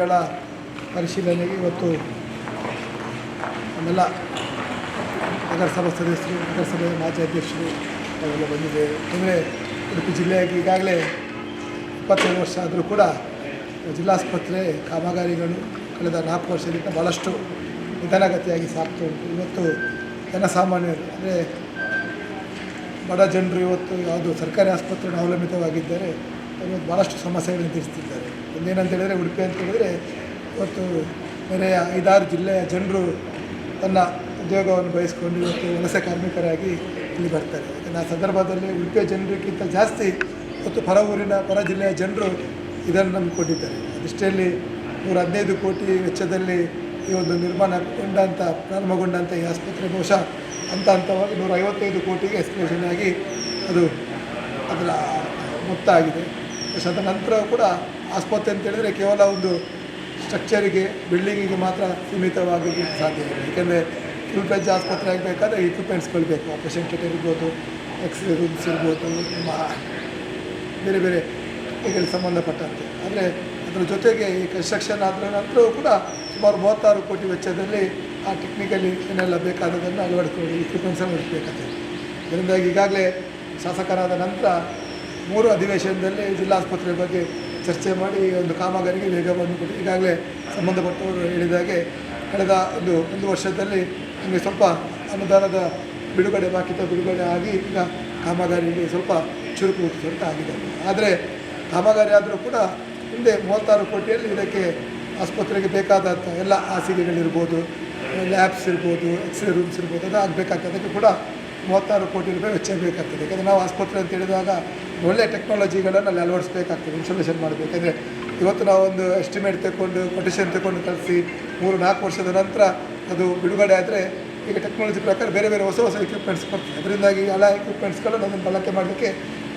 ಗಳ ಪರಿಶೀಲನೆಗೆ ಇವತ್ತು ನಮ್ಮೆಲ್ಲ ನಗರಸಭಾ ಸದಸ್ಯರು ನಗರಸಭೆ ಮಾಜಿ ಅಧ್ಯಕ್ಷರು ಅವೆಲ್ಲ ಬಂದಿದೆ ಅಂದರೆ ಉಡುಪಿ ಜಿಲ್ಲೆಯಾಗಿ ಈಗಾಗಲೇ ಇಪ್ಪತ್ತೈದು ವರ್ಷ ಆದರೂ ಕೂಡ ಜಿಲ್ಲಾಸ್ಪತ್ರೆ ಕಾಮಗಾರಿಗಳು ಕಳೆದ ನಾಲ್ಕು ವರ್ಷದಿಂದ ಭಾಳಷ್ಟು ನಿಧಾನಗತಿಯಾಗಿ ಸಾಕ್ತು ಉಂಟು. ಇವತ್ತು ಜನಸಾಮಾನ್ಯರು, ಅಂದರೆ ಬಡ ಜನರು ಇವತ್ತು ಯಾವುದು ಸರ್ಕಾರಿ ಆಸ್ಪತ್ರೆಯನ್ನು ಅವಲಂಬಿತವಾಗಿದ್ದರೆ ಇವತ್ತು ಭಾಳಷ್ಟು ಸಮಸ್ಯೆಗಳನ್ನು ತೀರಿಸ್ತಿದ್ದಾರೆ ಒಂದೇನಂತ ಹೇಳಿದರೆ ಉಡುಪಿ ಅಂತ ಹೇಳಿದರೆ ಇವತ್ತು ನೆರೆಯ ಐದಾರು ಜಿಲ್ಲೆಯ ಜನರು ತನ್ನ ಉದ್ಯೋಗವನ್ನು ಬಯಸ್ಕೊಂಡು ಇವತ್ತು ವಲಸೆ ಕಾರ್ಮಿಕರಾಗಿ ಇಲ್ಲಿ ಬರ್ತಾರೆ. ಆ ಸಂದರ್ಭದಲ್ಲಿ ಉಡುಪಿಯ ಜನರಿಗಿಂತ ಜಾಸ್ತಿ ಇವತ್ತು ಪರ ಊರಿನ ಪರ ಜಿಲ್ಲೆಯ ಜನರು ಇದನ್ನು ನಂಬಿಕೊಂಡಿದ್ದಾರೆ. ಅದೃಷ್ಟಿಯಲ್ಲಿ ನೂರ ಹದಿನೈದು ಕೋಟಿ ವೆಚ್ಚದಲ್ಲಿ ಈ ಒಂದು ನಿರ್ಮಾಣಗೊಂಡಂಥ ಪ್ರಾರಂಭಗೊಂಡಂಥ ಈ ಆಸ್ಪತ್ರೆ ಬಹುಶಃ ಹಂತ ಹಂತವಾಗಿ ನೂರ ಐವತ್ತೈದು ಕೋಟಿಗೆ ಎಸ್ಟಿಮೇಷನ್ ಆಗಿ ಅದು ಅದರ ಮೊತ್ತ ಆಗಿದೆ. ಬಹುಶಃ ಅದರ ನಂತರ ಕೂಡ ಆಸ್ಪತ್ರೆ ಅಂತ ಹೇಳಿದರೆ ಕೇವಲ ಒಂದು ಸ್ಟ್ರಕ್ಚರಿಗೆ, ಬಿಲ್ಡಿಂಗಿಗೆ ಮಾತ್ರ ಸೀಮಿತವಾಗಿ ಸಾಧ್ಯ ಇಲ್ಲ. ಏಕೆಂದರೆ ಫುಲ್ ಆಸ್ಪತ್ರೆ ಆಗಬೇಕಾದ್ರೆ ಇಕ್ವಿಪ್ಮೆಂಟ್ಸ್ಗಳು ಬೇಕು ಆಪರೇಷನ್ ಥಿಯೇಟರ್ ಇರ್ಬೋದು ಎಕ್ಸ್ರೇ ರೂಮ್ಸ್ ಇರ್ಬೋದು ಬೇರೆ ಬೇರೆ ಇದಕ್ಕೆ ಸಂಬಂಧಪಟ್ಟಂತೆ. ಆದರೆ ಅದರ ಜೊತೆಗೆ ಈ ಕನ್ಸ್ಟ್ರಕ್ಷನ್ ಆದ ನಂತರವೂ ಕೂಡ ಸುಮಾರು ಮೂವತ್ತಾರು ಕೋಟಿ ವೆಚ್ಚದಲ್ಲಿ ಆ ಟೆಕ್ನಿಕಲಿ ಏನೆಲ್ಲ ಬೇಕಾದದನ್ನು ಅಳವಡಿಸ್ಕೊಂಡು ಇಕ್ವಿಪ್ಮೆಂಟ್ಸ್ ಅಳವಡಿಸಬೇಕಾಗ್ತದೆ ಇದರಿಂದಾಗಿ ಈಗಾಗಲೇ ಶಾಸಕರಾದ ನಂತರ ಮೂರು ಅಧಿವೇಶನದಲ್ಲಿ ಜಿಲ್ಲಾಸ್ಪತ್ರೆ ಬಗ್ಗೆ ಚರ್ಚೆ ಮಾಡಿ ಒಂದು ಕಾಮಗಾರಿಗೆ ವೇಗವನ್ನು ಕೊಟ್ಟು ಈಗಾಗಲೇ ಸಂಬಂಧಪಟ್ಟವರು ಹೇಳಿದಾಗೆ ಕಳೆದ ಒಂದು ಒಂದು ವರ್ಷದಲ್ಲಿ ನಮಗೆ ಸ್ವಲ್ಪ ಅನುದಾನದ ಬಿಡುಗಡೆ ಬಾಕಿತ ಬಿಡುಗಡೆ ಆಗಿ ಈಗ ಕಾಮಗಾರಿಗೆ ಸ್ವಲ್ಪ ಚುರುಕು ಅಂತ ಆಗಿದೆ. ಆದರೆ ಕಾಮಗಾರಿ ಆದರೂ ಕೂಡ ಹಿಂದೆ ಮೂವತ್ತಾರು ಕೋಟಿಯಲ್ಲಿ ಇದಕ್ಕೆ ಆಸ್ಪತ್ರೆಗೆ ಬೇಕಾದಂಥ ಎಲ್ಲ ಹಾಸಿಗೆಗಳಿರ್ಬೋದು, ಲ್ಯಾಬ್ಸ್ ಇರ್ಬೋದು ಎಕ್ಸ್ರೇ ರೂಮ್ಸ್ ಇರ್ಬೋದು ಅದು ಆಗಬೇಕಾಗ್ತದೆ ಅದಕ್ಕೆ ಕೂಡ ಮೂವತ್ತಾರು ಕೋಟಿ ರೂಪಾಯಿ ವೆಚ್ಚ ಬೇಕಾಗ್ತದೆ. ಯಾಕಂದರೆ ನಾವು ಆಸ್ಪತ್ರೆ ಅಂತ ಹೇಳಿದಾಗ ಒಳ್ಳೆಯ ಟೆಕ್ನಾಲಜಿಗಳನ್ನು ಅಳವಡಿಸ್ಬೇಕಾಗ್ತದೆ ಇನ್ಸ್ಟಾಲೇಷನ್ ಮಾಡಬೇಕಂದ್ರೆ ಇವತ್ತು ನಾವೊಂದು ಎಸ್ಟಿಮೇಟ್ ತಗೊಂಡು ಕೊಟೇಶನ್ ತಗೊಂಡು ಕಳಿಸಿ, ಮೂರು, ನಾಲ್ಕು ವರ್ಷದ ನಂತರ ಅದು ಬಿಡುಗಡೆ ಆದರೆ ಈಗ ಟೆಕ್ನಾಲಜಿ ಪ್ರಕಾರ ಬೇರೆ ಬೇರೆ ಹೊಸ ಹೊಸ ಎಕ್ವಿಪ್ಮೆಂಟ್ಸ್ ಬರ್ತದೆ. ಅದರಿಂದಾಗಿ ಎಲ್ಲ ಎಕ್ವಿಪ್ಮೆಂಟ್ಸ್ಗಳನ್ನು ಅದನ್ನು ಬಳಕೆ ಮಾಡಲಿಕ್ಕೆ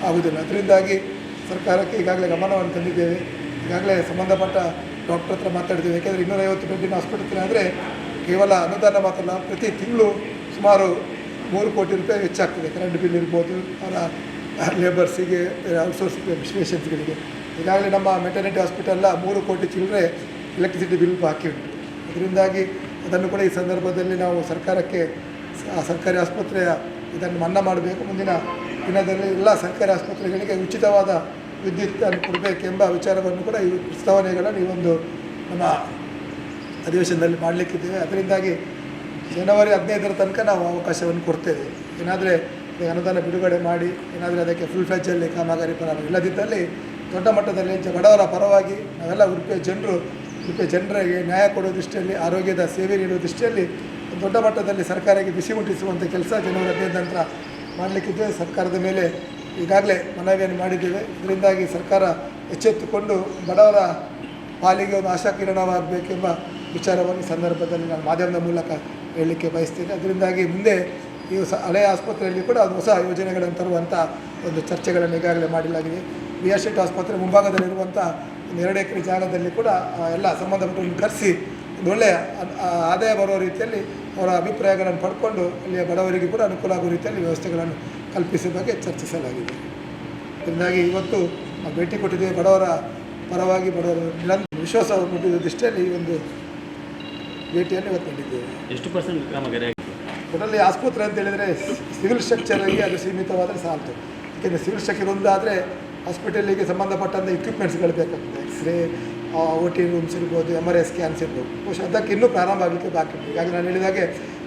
ಆಗುವುದಿಲ್ಲ ಅದರಿಂದಾಗಿ ಸರ್ಕಾರಕ್ಕೆ ಈಗಾಗಲೇ ಗಮನವನ್ನು ತಂದಿದ್ದೇವೆ. ಈಗಾಗಲೇ ಸಂಬಂಧಪಟ್ಟ ಡಾಕ್ಟರ್ ಹತ್ರ ಮಾತಾಡಿದ್ದೇವೆ. ಯಾಕೆಂದರೆ ಇನ್ನೂರೈವತ್ತು ಬೆಡ್ಡಿನ ಆಸ್ಪತ್ರೆ ಆದರೆ ಕೇವಲ ಅನುದಾನ ಮಾತ್ರ ಪ್ರತಿ ತಿಂಗಳು ಸುಮಾರು ಮೂರು ಕೋಟಿ ರೂಪಾಯಿ ಹೆಚ್ಚಾಗ್ತದೆ. ಕರೆಂಟ್ ಬಿಲ್ ಇರ್ಬೋದು, ಅವರ ಲೇಬರ್ಸಿಗೆ ಔಟ್ಸೋರ್ಸ್ ಪೇಷಂಟ್ಸ್ಗಳಿಗೆ ಈಗಾಗಲೇ ನಮ್ಮ ಮೆಟರ್ನಿಟಿ ಹಾಸ್ಪಿಟಲ್ಲ ಮೂರು ಕೋಟಿ ಚಿಲ್ಲರೆ ಎಲೆಕ್ಟ್ರಿಸಿಟಿ ಬಿಲ್ ಬಾಕಿ ಉಂಟು. ಅದರಿಂದಾಗಿ ಅದನ್ನು ಕೂಡ ಈ ಸಂದರ್ಭದಲ್ಲಿ ನಾವು ಸರ್ಕಾರಕ್ಕೆ ಸರ್ಕಾರಿ ಆಸ್ಪತ್ರೆಯ ಇದನ್ನು ಮನ್ನಾ ಮಾಡಬೇಕು. ಮುಂದಿನ ದಿನದಲ್ಲಿ ಎಲ್ಲ ಸರ್ಕಾರಿ ಆಸ್ಪತ್ರೆಗಳಿಗೆ ಉಚಿತವಾದ ವಿದ್ಯುತ್ ಅನ್ನು ಕೊಡಬೇಕೆಂಬ ವಿಚಾರವನ್ನು ಕೂಡ ಈ ಪ್ರಸ್ತಾವನೆಗಳನ್ನು ಈ ಒಂದು ನಮ್ಮ ಅಧಿವೇಶನದಲ್ಲಿ ಮಾಡಲಿಕ್ಕಿದ್ದೇವೆ. ಅದರಿಂದಾಗಿ ಜನವರಿ ಹದಿನೈದರ ತನಕ ನಾವು ಅವಕಾಶವನ್ನು ಕೊಡ್ತೇವೆ. ಏನಾದರೆ ಅನುದಾನ ಬಿಡುಗಡೆ ಮಾಡಿ, ಏನಾದರೂ ಅದಕ್ಕೆ ಫುಲ್ ಫ್ಲೆಜ್ಜಲ್ಲಿ ಕಾಮಗಾರಿ ಪ್ರಾರಂಭ ಇಲ್ಲದಿದ್ದಲ್ಲಿ ದೊಡ್ಡ ಮಟ್ಟದಲ್ಲಿ ಬಡವರ ಪರವಾಗಿ ನಾವೆಲ್ಲ ಉಡುಪಿಯ ಜನರು, ಉಡುಪಿಯ ಜನರಿಗೆ ನ್ಯಾಯ ಕೊಡೋ ದೃಷ್ಟಿಯಲ್ಲಿ, ಆರೋಗ್ಯದ ಸೇವೆ ನೀಡುವ ದೃಷ್ಟಿಯಲ್ಲಿ ದೊಡ್ಡ ಮಟ್ಟದಲ್ಲಿ ಸರ್ಕಾರಕ್ಕೆ ಬಿಸಿ ಮುಟ್ಟಿಸುವಂಥ ಕೆಲಸ ಜನವರಿ ಹದಿನೈದು ನಂತರ ಮಾಡಲಿಕ್ಕಿದ್ದೇವೆ ಸರ್ಕಾರದ ಮೇಲೆ ಈಗಾಗಲೇ ಮನವಿಯನ್ನು ಮಾಡಿದ್ದೇವೆ. ಇದರಿಂದಾಗಿ ಸರ್ಕಾರ ಎಚ್ಚೆತ್ತುಕೊಂಡು ಬಡವರ ಪಾಲಿಗೆ ಒಂದು ಆಶಾಕಿರಣವಾಗಬೇಕೆಂಬ ವಿಚಾರವನ್ನು ಸಂದರ್ಭದಲ್ಲಿ ನಾನು ಮಾಧ್ಯಮದ ಮೂಲಕ ಹೇಳಲಿಕ್ಕೆ ಬಯಸ್ತೇನೆ. ಅದರಿಂದಾಗಿ ಮುಂದೆ ಈ ಹೊಸ ಹಳೆಯ ಆಸ್ಪತ್ರೆಯಲ್ಲಿ ಕೂಡ ಅದು ಹೊಸ ಯೋಜನೆಗಳನ್ನು ತರುವಂಥ ಒಂದು ಚರ್ಚೆಗಳನ್ನು ಈಗಾಗಲೇ ಮಾಡಲಾಗಿದೆ. ಬಿ ಆರ್ ಶೆಟ್ಟಿ ಆಸ್ಪತ್ರೆ ಮುಂಭಾಗದಲ್ಲಿರುವಂಥ ಒಂದು ಎರಡು ಎಕರೆ ಜಾಗದಲ್ಲಿ ಕೂಡ ಎಲ್ಲ ಸಂಬಂಧಪಟ್ಟವರನ್ನು ಕರೆಸಿ ಒಂದು ಒಳ್ಳೆಯ ಆದಾಯ ಬರುವ ರೀತಿಯಲ್ಲಿ ಅವರ ಅಭಿಪ್ರಾಯಗಳನ್ನು ಪಡ್ಕೊಂಡು ಅಲ್ಲಿಯ ಬಡವರಿಗೆ ಕೂಡ ಅನುಕೂಲ ಆಗುವ ರೀತಿಯಲ್ಲಿ ವ್ಯವಸ್ಥೆಗಳನ್ನು ಕಲ್ಪಿಸಿದ ಬಗ್ಗೆ ಚರ್ಚಿಸಲಾಗಿದೆ. ಇದರಿಂದಾಗಿ ಇವತ್ತು ಭೇಟಿ ಕೊಟ್ಟಿದ್ದೇವೆ. ಬಡವರ ಪರವಾಗಿ ಬಡವರ ವಿಶ್ವಾಸ ಕೊಟ್ಟಿದ್ದ ದೃಷ್ಟಿಯಲ್ಲಿ ಈ ಒಂದು ಭೇಟಿಯನ್ನು ಇವತ್ತು ನೀಡಿದ್ದೇವೆ. ಎಷ್ಟು ಪರ್ಸೆಂಟ್ ಒಟ್ಟಲ್ಲಿ ಆಸ್ಪತ್ರೆ ಅಂತ ಹೇಳಿದರೆ ಸಿವಿಲ್ ಸ್ಟ್ರಕ್ಚರಲ್ಲಿ ಅದು ಸೀಮಿತವಾದರೆ ಸಾಲ್ತು ಏಕೆಂದರೆ ಸಿವಿಲ್ ಸ್ಟ್ರಕ್ಚರ್ ಒಂದಾದರೆ ಹಾಸ್ಪಿಟಲಿಗೆ ಸಂಬಂಧಪಟ್ಟಂಥ ಇಕ್ವಿಪ್ಮೆಂಟ್ಸ್ಗಳು ಬೇಕಾಗ್ತದೆ. X ray O T rooms ಇರ್ಬೋದು ಎಂ ಆರ್ ಐ ಸ್ಕ್ಯಾನ್ಸ್ ಇರ್ಬೋದು. ಬಹುಶಃ ಅದಕ್ಕೆ ಇನ್ನೂ ಪ್ರಾರಂಭ ಆಗಲಿಕ್ಕೆ ಬಾಕಿ ಈಗಾಗಲೇ ನಾನು ಹೇಳಿದಾಗೆ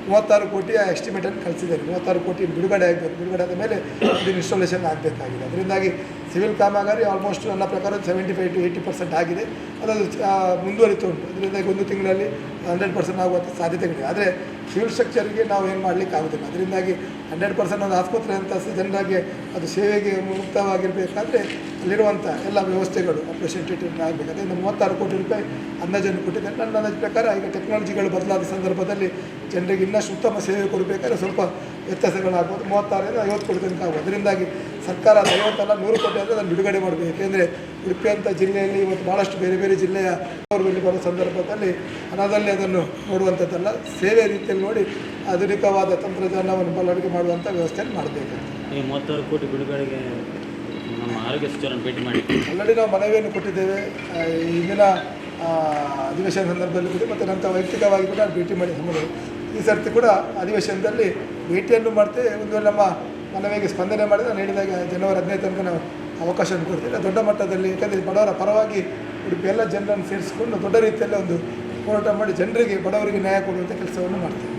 ಮೂವತ್ತಾರು ಕೋಟಿಯ ಎಸ್ಟಿಮೇಟನ್ನು ಕಳಿಸಿದ್ದೇನೆ. ಮೂವತ್ತಾರು ಕೋಟಿ ಬಿಡುಗಡೆ ಆಗಬೇಕು. ಬಿಡುಗಡೆ ಆದ ಮೇಲೆ ಅದನ್ನು ಇನ್ಸ್ಟಾಲೇಷನ್ ಆಗಬೇಕಾಗಿದೆ. ಅದರಿಂದಾಗಿ ಸಿವಿಲ್ ಕಾಮಗಾರಿ ಆಲ್ಮೋಸ್ಟ್ ನನ್ನ ಪ್ರಕಾರ seventy five to eighty percent ಆಗಿದೆ ಅದು ಮುಂದುವರಿತು ಉಂಟು. ಅದರಿಂದ ಒಂದು ತಿಂಗಳಲ್ಲಿ ಹಂಡ್ರೆಡ್ ಪರ್ಸೆಂಟ್ ಆಗುವಂಥ ಸಾಧ್ಯತೆಗಳಿದೆ ಆದರೆ ಸಿವಿಲ್ ಸ್ಟ್ರಕ್ಚರ್ಗೆ ನಾವು ಏನು ಮಾಡಲಿಕ್ಕೆ ಆಗೋದಿಲ್ಲ. ಅದರಿಂದಾಗಿ ಹಂಡ್ರೆಡ್ ಪರ್ಸೆಂಟ್ ಒಂದು ಆಸ್ಪತ್ರೆ ಅಂತ ಜನರಿಗೆ ಅದು ಸೇವೆಗೆ ಮುಕ್ತವಾಗಿರಬೇಕಾದ್ರೆ ಅಲ್ಲಿರುವಂಥ ಎಲ್ಲ ವ್ಯವಸ್ಥೆಗಳು ಆಪರೇಷನ್ ಟ್ರೀಟ್ಮೆಂಟ್ ಆಗಬೇಕು. ಅದರಿಂದ ಮೂವತ್ತಾರು ಕೋಟಿ ರೂಪಾಯಿ ಅಂದಾಜನ್ನು ಕೊಟ್ಟಿದ್ದಾರೆ. ನನ್ನ ಅಂದಾಜು ಪ್ರಕಾರ ಈಗ ಟೆಕ್ನಾಲಜಿಗಳು ಬದಲಾದ ಸಂದರ್ಭದಲ್ಲಿ ಜನರಿಗೆ ಇನ್ನಷ್ಟು ಉತ್ತಮ ಸೇವೆ ಕೊಡಬೇಕಾದ್ರೆ ಸ್ವಲ್ಪ ವ್ಯತ್ಯಾಸಗಳಾಗ್ಬೋದು. ಮೂವತ್ತಾರರಿಂದ ಐವತ್ತು ಕೋಟಿ ತನಕ ಆಗ್ಬೋದು ಅದರಿಂದಾಗಿ ಸರ್ಕಾರ ನಲವತ್ತಲ್ಲ ನೂರು ಕೋಟಿ ಅಂದರೆ ಅದನ್ನು ಬಿಡುಗಡೆ ಮಾಡಬೇಕು. ಏಕೆಂದರೆ ಉಡುಪಿ ಅಂತ ಜಿಲ್ಲೆಯಲ್ಲಿ ಇವತ್ತು ಭಾಳಷ್ಟು ಬೇರೆ ಬೇರೆ ಜಿಲ್ಲೆಯ ಅವರಲ್ಲಿ ಇಲ್ಲಿ ಬರೋ ಸಂದರ್ಭದಲ್ಲಿ ಹಣದಲ್ಲಿ ಅದನ್ನು ನೋಡುವಂಥದ್ದಲ್ಲ. ಸೇವೆ ರೀತಿಯಲ್ಲಿ ನೋಡಿ ಆಧುನಿಕವಾದ ತಂತ್ರಜ್ಞಾನವನ್ನು ಬಳಕೆ ಮಾಡುವಂಥ ವ್ಯವಸ್ಥೆಯನ್ನು ಮಾಡಬೇಕು. ಈ ಮೂವತ್ತಾರು ಕೋಟಿ ಬಿಡುಗಡೆಗೆ ನಮ್ಮ ಆರೋಗ್ಯ ಸಚಿವರನ್ನು ಭೇಟಿ ಮಾಡಿ. ಆಲ್ರೆಡಿ ನಾವು ಮನವಿಯನ್ನು ಕೊಟ್ಟಿದ್ದೇವೆ. ಈ ದಿನ ಆ, ಅಧಿವೇಶನ ಸಂದರ್ಭದಲ್ಲಿ ಕೂಡ ಮತ್ತು ನಂತರ ವೈಯಕ್ತಿಕವಾಗಿ ಕೂಡ ಭೇಟಿ ಮಾಡಿ ಸಂಬಂಧ ಈ ಸರ್ತಿ ಕೂಡ ಅಧಿವೇಶನದಲ್ಲಿ ಭೇಟಿಯನ್ನು ಮಾಡ್ತೇವೆ. ಒಂದು ನಮ್ಮ ಮನವಿಗೆ ಸ್ಪಂದನೆ ಮಾಡಿದ್ರೆ ನಾನು ಹೇಳಿದಾಗ ಜನವರಿ ಹದಿನೈದು ತನಕ ನಾವು ಅವಕಾಶ ಕೊಡ್ತೀವಿ. ದೊಡ್ಡ ಮಟ್ಟದಲ್ಲಿ ಯಾಕಂದರೆ ಬಡವರ ಪರವಾಗಿ ಉಡುಪಿ ಎಲ್ಲ ಜನರನ್ನು ಸೇರಿಸಿಕೊಂಡು ದೊಡ್ಡ ರೀತಿಯಲ್ಲಿ ಒಂದು ಹೋರಾಟ ಮಾಡಿ ಜನರಿಗೆ ಬಡವರಿಗೆ ನ್ಯಾಯ ಕೊಡುವಂಥ ಕೆಲಸವನ್ನು ಮಾಡ್ತೇವೆ.